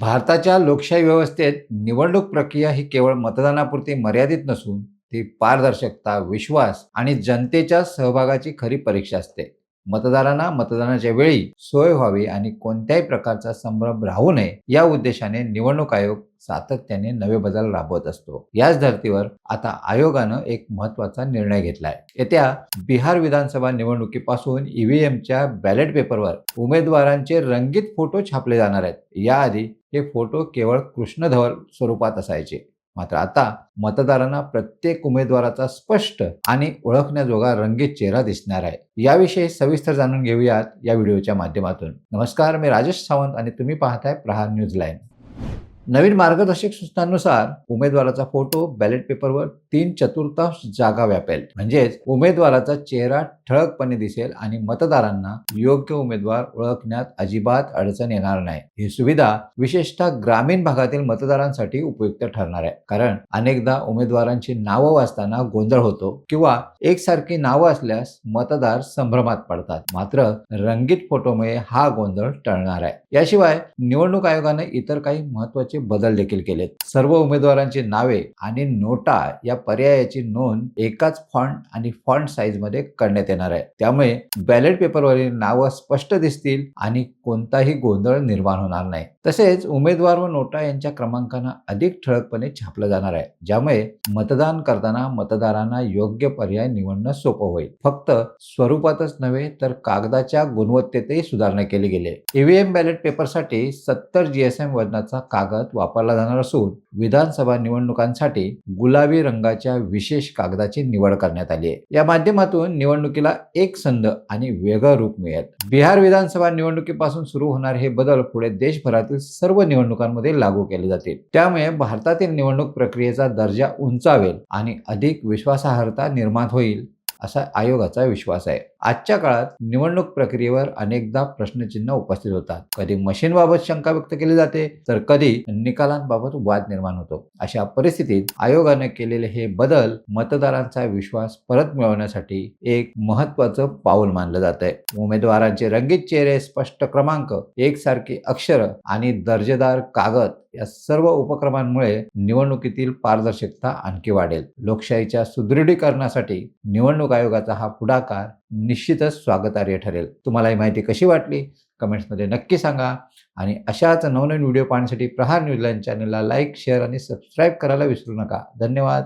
भारताच्या लोकशाही व्यवस्थेत निवडणूक प्रक्रिया ही केवळ मतदानापुरती मर्यादित नसून ती पारदर्शकता विश्वास आणि जनतेच्या सहभागाची खरी परीक्षा असते. मतदारांना मतदानाच्या वेळी सोय व्हावी आणि कोणत्याही प्रकारचा संभ्रम राहू नये या उद्देशाने निवडणूक आयोग सातत्याने नवे बदल राबवत असतो. याच धर्तीवर आता आयोगानं एक महत्त्वाचा निर्णय घेतलाय. येत्या बिहार विधानसभा निवडणुकीपासून ईव्हीएमच्या बॅलेट पेपरवर उमेदवारांचे रंगीत फोटो छापले जाणार आहेत. याआधी हे फोटो केवळ कृष्णधवल स्वरूपात असायचे. मात्र आता मतदारांना प्रत्येक उमेदवाराचा स्पष्ट आणि ओळखण्याजोगा रंगीत चेहरा दिसणार आहे. याविषयी सविस्तर जाणून घेऊयात या व्हिडिओच्या माध्यमातून. नमस्कार मी राजेश सावंत आणि तुम्ही पाहताय प्रहार न्यूज लाईन नवीन मार्गदर्शक सूचनांनुसार उमेदवाराचा फोटो बॅलेट पेपरवर तीन चतुर्थांश जागा व्यापेल. म्हणजेच उमेदवाराचा चेहरा ठळकपणे दिसेल आणि मतदारांना योग्य उमेदवार ओळखण्यात अजिबात अडचण येणार नाही. ही सुविधा विशेषतः ग्रामीण भागातील मतदारांसाठी उपयुक्त ठरणार आहे. कारण अनेकदा उमेदवारांची नावं वाचताना गोंधळ होतो किंवा एकसारखी नावं असल्यास मतदार संभ्रमात पडतात. मात्र रंगीत फोटोमुळे हा गोंधळ टळणार आहे. याशिवाय निवडणूक आयोगाने इतर काही महत्त्वाचे बदल देखील केलेत. सर्व उमेदवारांची नावे आणि नोटा या पर्यायाची नोंद एकाच फॉन्ट आणि फॉन्ट साईजमध्ये करण्यात येणार आहे. त्यामुळे बॅलेट पेपरवरील नावं स्पष्ट दिसतील आणि कोणताही गोंधळ निर्माण होणार नाही. तसेच उमेदवार व नोटा यांच्या क्रमांकांना अधिक ठळकपणे छापलं जाणार आहे ज्यामुळे मतदान करताना मतदारांना योग्य पर्याय निवडणं सोपं होईल. फक्त स्वरूपातच नव्हे तर कागदाच्या गुणवत्तेतही सुधारणा केली गेली ईव्हीएम बॅलेट पेपरसाठी सत्तर जीएसएम वजनाचा कागद वापरला जाणार असून विधानसभा निवडणुकांसाठी गुलाबी रंगाच्या विशेष कागदाची निवड करण्यात आली आहे. या माध्यमातून निवडणुकीला एक संद आणि वेगळं रूप मिळेल. बिहार विधानसभा निवडणुकीपासून सुरू होणार हे बदल पुढे देशभरातील सर्व निवडणुकांमध्ये लागू केले जातील. त्यामुळे भारतातील निवडणूक प्रक्रियेचा दर्जा उंचावेल आणि अधिक विश्वासार्हता निर्माण होईल असा आयोगाचा विश्वास आहे. आजच्या काळात निवडणूक प्रक्रियेवर अनेकदा प्रश्नचिन्ह उपस्थित होतात. कधी मशीनबाबत शंका व्यक्त केली जाते तर कधी निकालांबाबत वाद निर्माण होतो. अशा परिस्थितीत आयोगाने केलेले हे बदल मतदारांचा विश्वास परत मिळवण्यासाठी एक महत्वाचं पाऊल मानलं जात आहे उमेदवारांचे रंगीत चेहरे स्पष्ट क्रमांक एकसारखी अक्षर आणि दर्जेदार कागद या सर्व उपक्रमांमुळे निवडणुकीतील पारदर्शकता आणखी वाढेल. लोकशाहीच्या सुदृढीकरणासाठी निवडणूक आयोगाचा हा पुढाकार निश्चितच स्वागतार्ह ठरेल. तुम्हाला ही माहिती कशी वाटली? कमेंट्समध्ये नक्की सांगा. आणि अशाच नवनवीन व्हिडिओ पाहण्यासाठी प्रहार न्यूजलाईन चॅनलला लाईक शेअर आणि सबस्क्राईब करायला विसरू नका. धन्यवाद.